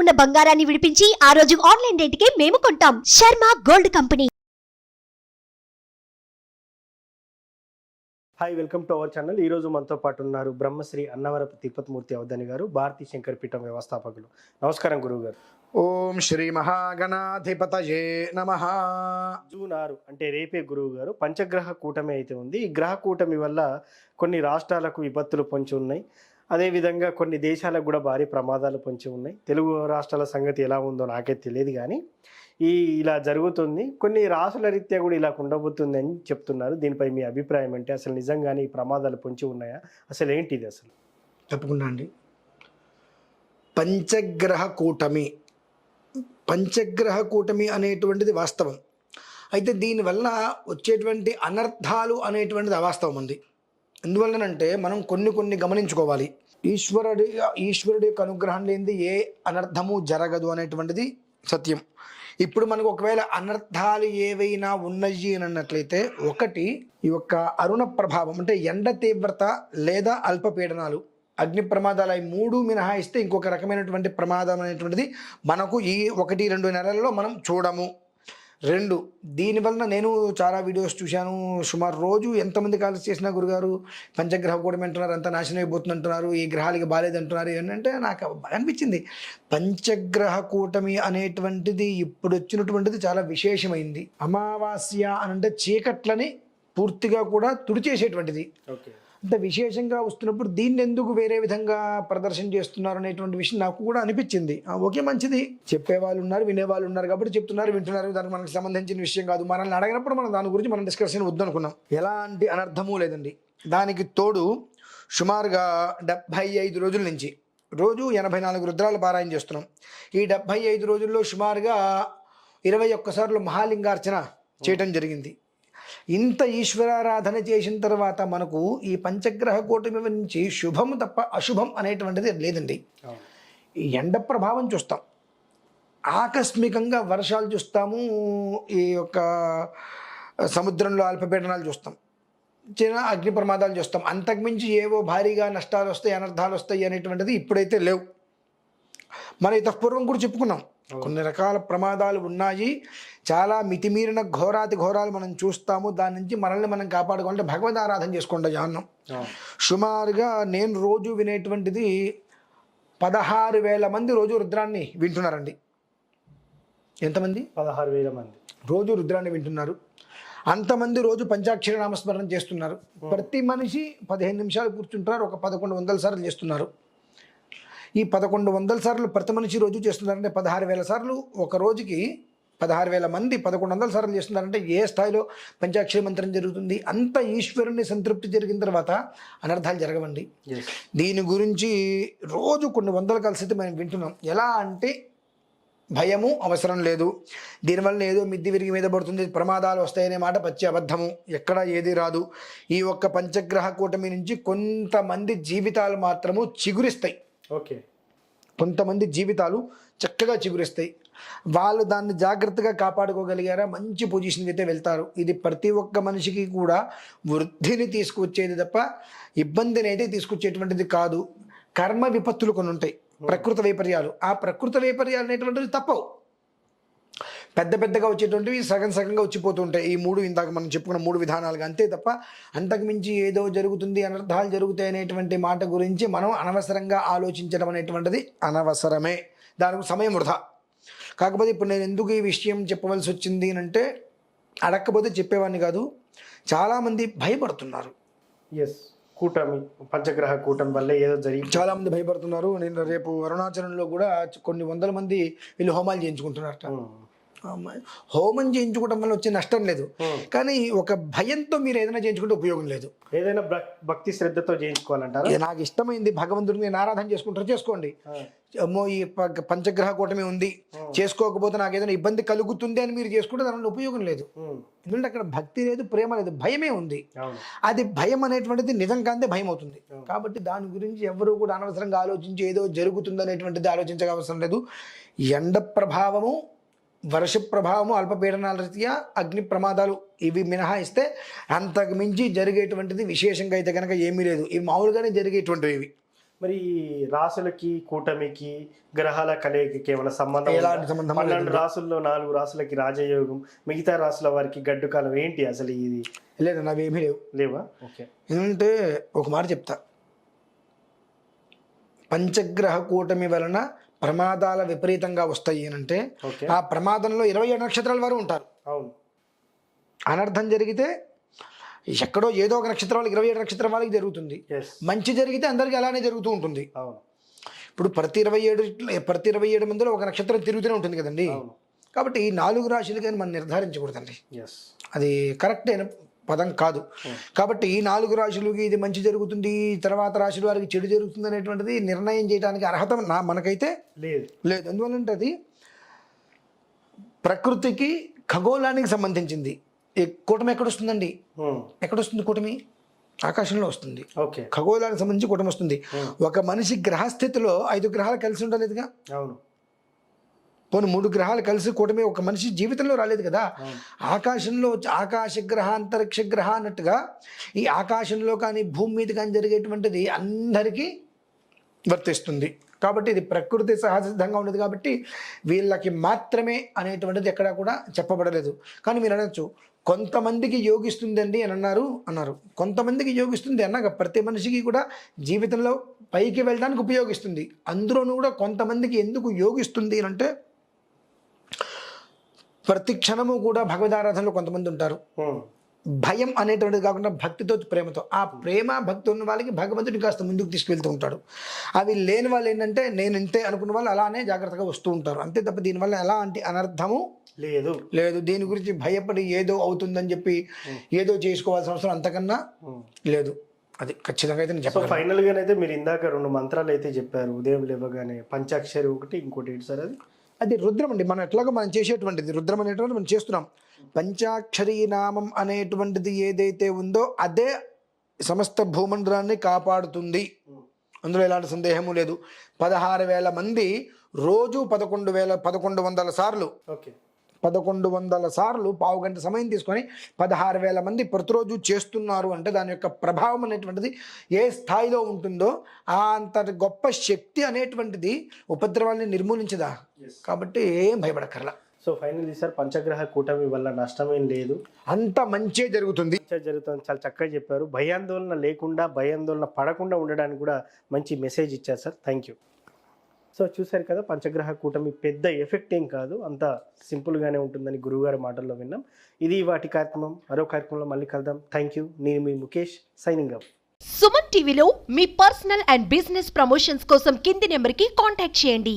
ఉన్న బంగారాన్ని విడిపించి ఆ రోజు ఆన్లైన్ రేటుకే మేము కొంటాం. Sharma gold company. Hi welcome to our channel ఈ రోజు మనతో పాటు ఉన్నారు బ్రహ్మశ్రీ అన్నవరపు తిరుపతిమూర్తి అవధాని గారు భారతీ శంకర్ పీఠం వ్యవస్థాపకులు. నమస్కారం గురువు గారు ఓం శ్రీ మహాగణాధిపతయే నమ. జూన్ ఆరు అంటే రేపే గురువు గారు పంచగ్రహ కూటమి అయితే ఉంది. ఈ గ్రహ కూటమి వల్ల కొన్ని రాష్ట్రాలకు విపత్తులు పొంచి ఉన్నాయి. అదేవిధంగా కొన్ని దేశాలకు కూడా భారీ ప్రమాదాలు పొంచి ఉన్నాయి. తెలుగు రాష్ట్రాల సంగతి ఎలా ఉందో నాకే తెలియదు కానీ ఈ ఇలా జరుగుతుంది. కొన్ని రాసుల రీత్యా కూడా ఇలా ఉండబోతుంది అని చెప్తున్నారు. దీనిపై మీ అభిప్రాయం అంటే అసలు నిజంగానే ఈ ప్రమాదాలు పొంచి ఉన్నాయా? అసలు ఏంటి ఇది అసలు? తప్పకుండా అండి. పంచగ్రహ కూటమి పంచగ్రహ కూటమి అనేటువంటిది వాస్తవం. అయితే దీనివల్ల వచ్చేటువంటి అనర్థాలు అనేటువంటిది అవాస్తవం ఉంది ఎందువల్లనంటే మనం కొన్ని కొన్ని గమనించుకోవాలి. ఈశ్వరుడి ఈశ్వరుడి యొక్క అనుగ్రహం లేనిది ఏ అనర్థము జరగదు అనేటువంటిది సత్యం. ఇప్పుడు మనకు ఒకవేళ అనర్థాలు ఏవైనా ఉన్నాయి అని అన్నట్లయితే ఒకటి ఈ యొక్క అరుణ ప్రభావం అంటే ఎండ తీవ్రత లేదా అల్పపీడనాలు అగ్ని ప్రమాదాలు అవి మూడు మినహాయిస్తే ఇంకొక రకమైనటువంటి ప్రమాదం అనేటువంటిది మనకు ఈ ఒకటి రెండు నెలల్లో మనం చూడము. రెండు. దీనివలన నేను చాలా వీడియోస్ చూశాను. సుమారు రోజు ఎంతమంది కాల్స్ చేసినా గురుగారు పంచగ్రహ కూటమి అంటున్నారు అంతా నాశనం అయిపోతుంది అంటున్నారు ఈ గ్రహాలకి బాగాలేదు అంటున్నారు. ఏంటంటే నాకు బాగా అనిపించింది. పంచగ్రహ కూటమి అనేటువంటిది ఇప్పుడు వచ్చినటువంటిది చాలా విశేషమైంది. అమావాస్య అని అంటే చీకట్లని పూర్తిగా కూడా తుడిచేసేటువంటిది. ఓకే. అంత విశేషంగా వస్తున్నప్పుడు దీన్ని ఎందుకు వేరే విధంగా ప్రదర్శన చేస్తున్నారు అనేటువంటి విషయం నాకు కూడా అనిపించింది. ఆ, ఓకే మంచిది. చెప్పేవాళ్ళు ఉన్నారు వినేవాళ్ళు ఉన్నారు కాబట్టి చెప్తున్నారు వింటున్నారు. దానికి మనకు సంబంధించిన విషయం కాదు. మనల్ని అడగినప్పుడు మనం దాని గురించి మనం డిస్కషన్ వద్దనుకున్నాం. ఎలాంటి అనర్థము లేదండి. దానికి తోడు సుమారుగా డెబ్భై ఐదు రోజుల నుంచి రోజు ఎనభై నాలుగు రుద్రాలు పారాయణ చేస్తున్నాం. ఈ డెబ్భై ఐదు రోజుల్లో సుమారుగా ఇరవై ఒక్కసార్లు మహాలింగార్చన చేయటం జరిగింది. ఇంత ఈశ్వరారాధన చేసిన తర్వాత మనకు ఈ పంచగ్రహ కూటమి నుంచి శుభం తప్ప అశుభం అనేటువంటిది లేదండి. ఎండ ప్రభావం చూస్తాం. ఆకస్మికంగా వర్షాలు చూస్తాము. ఈ యొక్క సముద్రంలో అల్పపీడనాలు చూస్తాం. చిన్న అగ్ని ప్రమాదాలు చూస్తాం. అంతకుమించి ఏవో భారీగా నష్టాలు వస్తాయి అనర్థాలు వస్తాయి అనేటువంటిది ఇప్పుడైతే లేవు. మనం పూర్వం కూడా చెప్పుకున్నాం. కొన్ని రకాల ప్రమాదాలు ఉన్నాయి. చాలా మితిమీరిన ఘోరాతి ఘోరాలు మనం చూస్తాము. దాని నుంచి మనల్ని మనం కాపాడుకోవాలంటే భగవద్ ఆరాధన చేసుకోండి అవును. సుమారుగా నేను రోజు వినేటువంటిది పదహారు వేల మంది రోజు రుద్రాన్ని వింటున్నారండి. ఎంతమంది? పదహారు వేల మంది. రోజు రుద్రాన్ని వింటున్నారు. అంతమంది రోజు పంచాక్షరి నామస్మరణ చేస్తున్నారు. ప్రతి మనిషి పదిహేను నిమిషాలు కూర్చుంటారు ఒక పదకొండు వందల సార్లు చేస్తున్నారు. ఈ పదకొండు వందల సార్లు ప్రతి మనిషి రోజు చేస్తున్నారంటే పదహారు వేల సార్లు ఒక రోజుకి పదహారు వేల మంది పదకొండు వందల సార్లు చేస్తున్నారంటే ఏ స్థాయిలో పంచాక్షరి మంత్రం జరుగుతుంది అంత ఈశ్వరుని సంతృప్తి జరిగిన తర్వాత అనర్థాలు జరగవండి. దీని గురించి రోజు కొన్ని వందల కలిసి మనం వింటున్నాం. ఎలా అంటే భయము అవసరం లేదు. దీనివల్ల ఏదో మిద్ది విరిగి మీద పడుతుంది ప్రమాదాలు వస్తాయనే మాట పచ్చి అబద్ధము. ఎక్కడ ఏది రాదు. ఈ ఒక్క పంచగ్రహ కూటమి నుంచి కొంతమంది జీవితాలు మాత్రము చిగురిస్తాయి. ఓకే. కొంతమంది జీవితాలు చక్కగా చిగురిస్తాయి. వాళ్ళు దాన్ని జాగ్రత్తగా కాపాడుకోగలిగారా? మంచి పొజిషన్కి అయితే వెళ్తారు. ఇది ప్రతి ఒక్క మనిషికి కూడా వృద్ధిని తీసుకొచ్చేది తప్ప ఇబ్బందిని అయితే తీసుకొచ్చేటువంటిది కాదు. కర్మ విపత్తులు కొన్ని ఉంటాయి ప్రకృత వైపర్యాలు. ఆ ప్రకృత వైపర్యాలు అనేటువంటివి తప్పవు. పెద్ద పెద్దగా వచ్చేటువంటివి సగం సగంగా వచ్చిపోతూ ఉంటాయి ఈ మూడు ఇందాక మనం చెప్పుకున్న మూడు విధానాలుగా అంతే తప్ప అంతకుమించి ఏదో జరుగుతుంది అనర్థాలు జరుగుతాయి అనేటువంటి మాట గురించి మనం అనవసరంగా ఆలోచించడం అనేటువంటిది అనవసరమే. దానికి సమయం వృధా. కాకపోతే ఇప్పుడు నేను ఎందుకు ఈ విషయం చెప్పవలసి వచ్చింది అని అంటే అడగకపోతే చెప్పేవాడిని కాదు. చాలామంది భయపడుతున్నారు. ఎస్ కూటమి పంచగ్రహ కూటమి వల్ల ఏదో జరిగి చాలా మంది భయపడుతున్నారు. నేను రేపు అరుణాచలంలో కూడా కొన్ని వందల మంది వీళ్ళు హోమాలు చేయించుకుంటున్నారట. అమ్మాయి. హోమం చేయించుకోవడం వల్ల వచ్చే నష్టం లేదు. కానీ ఒక భయంతో మీరు ఏదైనా చేయించుకుంటే ఉపయోగం లేదు. ఏదైనా భక్- భక్తి శ్రద్ధతో చేయించుకోవాలంటారా? నాకు ఇష్టమైంది భగవంతుడిని నేను ఆరాధన చేసుకుంటారు చేసుకోండి. అమ్మో ఈ పంచగ్రహ కూటమి ఉంది. చేసుకోకపోతే నాకు ఏదైనా ఇబ్బంది కలుగుతుంది అని మీరు చేసుకుంటే దానివల్ల ఉపయోగం లేదు. ఎందుకంటే అక్కడ భక్తి లేదు ప్రేమ లేదు భయమే ఉంది. అది భయం అనేటువంటిది నిజం కాంతే భయం అవుతుంది. కాబట్టి దాని గురించి ఎవరు కూడా అనవసరంగా ఆలోచించి ఏదో జరుగుతుంది అనేటువంటిది ఆలోచించక అవసరం లేదు. ఎండ ప్రభావము వర్ష ప్రభావము అల్పపీడనాల రీత్యా అగ్ని ప్రమాదాలు ఇవి మినహాయిస్తే అంతకు మించి జరిగేటువంటిది విశేషంగా అయితే కనుక ఏమీ లేదు. ఇవి మామూలుగానే జరిగేటువంటివి. ఇవి మరి రాసులకి కూటమికి గ్రహాల కలయికకి ఏమైనా సంబంధం? ఎలాంటి సంబంధం పన్నెండు లేదు. రాసుల్లో నాలుగు రాసులకి రాజయోగం మిగతా రాసుల వారికి గడ్డు కాలం ఏంటి అసలు ఇది? లేదన్న అవి ఏమీ లేవు. లేవా? ఓకే. ఎందుకంటే ఒక మాట చెప్తా. పంచగ్రహ కూటమి వలన ప్రమాదాల విపరీతంగా వస్తాయి అని అంటే ఆ ప్రమాదంలో ఇరవై ఏడు నక్షత్రాల వారు ఉంటారు. అవును. అనర్థం జరిగితే ఎక్కడో ఏదో ఒక నక్షత్రం వాళ్ళకి ఇరవై ఏడు నక్షత్రం వాళ్ళకి జరుగుతుంది. మంచి జరిగితే అందరికీ అలానే జరుగుతూ ఉంటుంది. ఇప్పుడు ప్రతి ఇరవై ఏడు ప్రతి ఇరవై ఏడు మందిలో ఒక నక్షత్రం తిరుగుతూనే ఉంటుంది కదండి. కాబట్టి ఈ నాలుగు రాశులు కానీ మనం నిర్ధారించకూడదండి. అది కరెక్ట్ అయిన పదం కాదు. కాబట్టి ఈ నాలుగు రాశులకి ఇది మంచి జరుగుతుంది తర్వాత రాశుల వారికి చెడు జరుగుతుంది అనేటువంటిది నిర్ణయం చేయడానికి అర్హత నా మనకైతే లేదు. లేదు. ఎందువల్లంటే అది ప్రకృతికి ఖగోళానికి సంబంధించింది. ఈ కూటమి ఎక్కడ వస్తుందండి ఉమ్, ఎక్కడ వస్తుంది కూటమి? ఆకాశంలో వస్తుంది. ఓకే. ఖగోళానికి సంబంధించి కూటమి వస్తుంది. ఒక మనిషి గ్రహస్థితిలో ఐదు గ్రహాలు కలిసి ఉండలేదుగా? అవును. పోనీ మూడు గ్రహాలు కలిసి కూటమి ఒక మనిషి జీవితంలో రాలేదు కదా. ఆకాశంలో ఆకాశ గ్రహ అంతరిక్ష గ్రహ అన్నట్టుగా ఈ ఆకాశంలో కానీ భూమి మీద కానీ జరిగేటువంటిది అందరికీ వర్తిస్తుంది. కాబట్టి ఇది ప్రకృతి సహజంగా ఉండదు కాబట్టి వీళ్ళకి మాత్రమే అనేటువంటిది ఎక్కడా కూడా చెప్పబడలేదు. కానీ మీరు అనొచ్చు కొంతమందికి యోగిస్తుందండి అని అన్నారు అన్నారు. కొంతమందికి యోగిస్తుంది అన్నాక ప్రతి మనిషికి కూడా జీవితంలో పైకి వెళ్ళడానికి ఉపయోగిస్తుంది. అందులోనూ కూడా కొంతమందికి ఎందుకు యోగిస్తుంది అని అంటే ప్రతి క్షణము కూడా భగవదారాధనలో కొంతమంది ఉంటారు. భయం అనేటువంటిది కాకుండా భక్తితో ప్రేమతో. ఆ ప్రేమ భక్తి ఉన్న వాళ్ళకి భగవంతుడిని కాస్త ముందుకు తీసుకెళ్తూ ఉంటాడు. అవి లేని వాళ్ళు ఏంటంటే నేను ఇంతే అనుకున్న వాళ్ళు అలానే జాగ్రత్తగా వస్తూ ఉంటారు. అంతే తప్ప దీనివల్ల ఎలాంటి అనర్థము లేదు. లేదు. దీని గురించి భయపడి ఏదో అవుతుందని చెప్పి ఏదో చేసుకోవాల్సిన అవసరం అంతకన్నా. లేదు. అది ఖచ్చితంగా అయితే నేను సో చెప్పగలను. ఫైనల్ గానైతే మీరు ఇందాక రెండు మంత్రాలు అయితే చెప్పారు. ఉదయం లేవగానే పంచాక్షరి ఒకటి ఇంకోటి ఏంటి సార్ అది? అది రుద్రం అండి. మనం ఎట్లాగో మనం చేసేటువంటిది. రుద్రం అనేటువంటిది మనం చేస్తున్నాం. పంచాక్షరీ నామం అనేటువంటిది ఏదైతే ఉందో అదే సమస్త భూమండలాన్ని కాపాడుతుంది. అందులో ఎలాంటి సందేహము లేదు. పదహారు వేల మంది రోజు పదకొండు వేల పదకొండు వందల సార్లు ఓకే. పదకొండు వందల సార్లు పావు గంట సమయం తీసుకొని పదహారు వేల మంది ప్రతిరోజు చేస్తున్నారు అంటే దాని యొక్క ప్రభావం అనేటువంటిది ఏ స్థాయిలో ఉంటుందో ఆ అంత గొప్ప శక్తి అనేటువంటిది ఉపద్రవాల్ని నిర్మూలించదా? కాబట్టి ఏం భయపడక్కర్లా. సో ఫైనల్లీ సార్ పంచగ్రహ కూటమి వల్ల నష్టమేం లేదు. అంత మంచే జరుగుతుంది. జరుగుతుంది. చాలా చక్కగా చెప్పారు. భయాందోళన లేకుండా భయాందోళన పడకుండా ఉండడానికి కూడా మంచి మెసేజ్ ఇచ్చారు సార్ థ్యాంక్ యూ సో చూశారు కదా పంచగ్రహ కూటమి పెద్ద ఎఫెక్ట్ ఏం కాదు అంత సింపుల్గానే ఉంటుందని గురువుగారి మాటల్లో విన్నాం. ఇది వాటి కార్యక్రమం మరో కార్యక్రమంలో మళ్ళీ కలుద్దాం. థ్యాంక్ యూ నేను మీ ముఖేష్ సైనింగ్ అప్ సుమన్ టీవీలో మీ పర్సనల్ అండ్ బిజినెస్ ప్రమోషన్స్ కోసం కింది నెంబర్కి కాంటాక్ట్ చేయండి.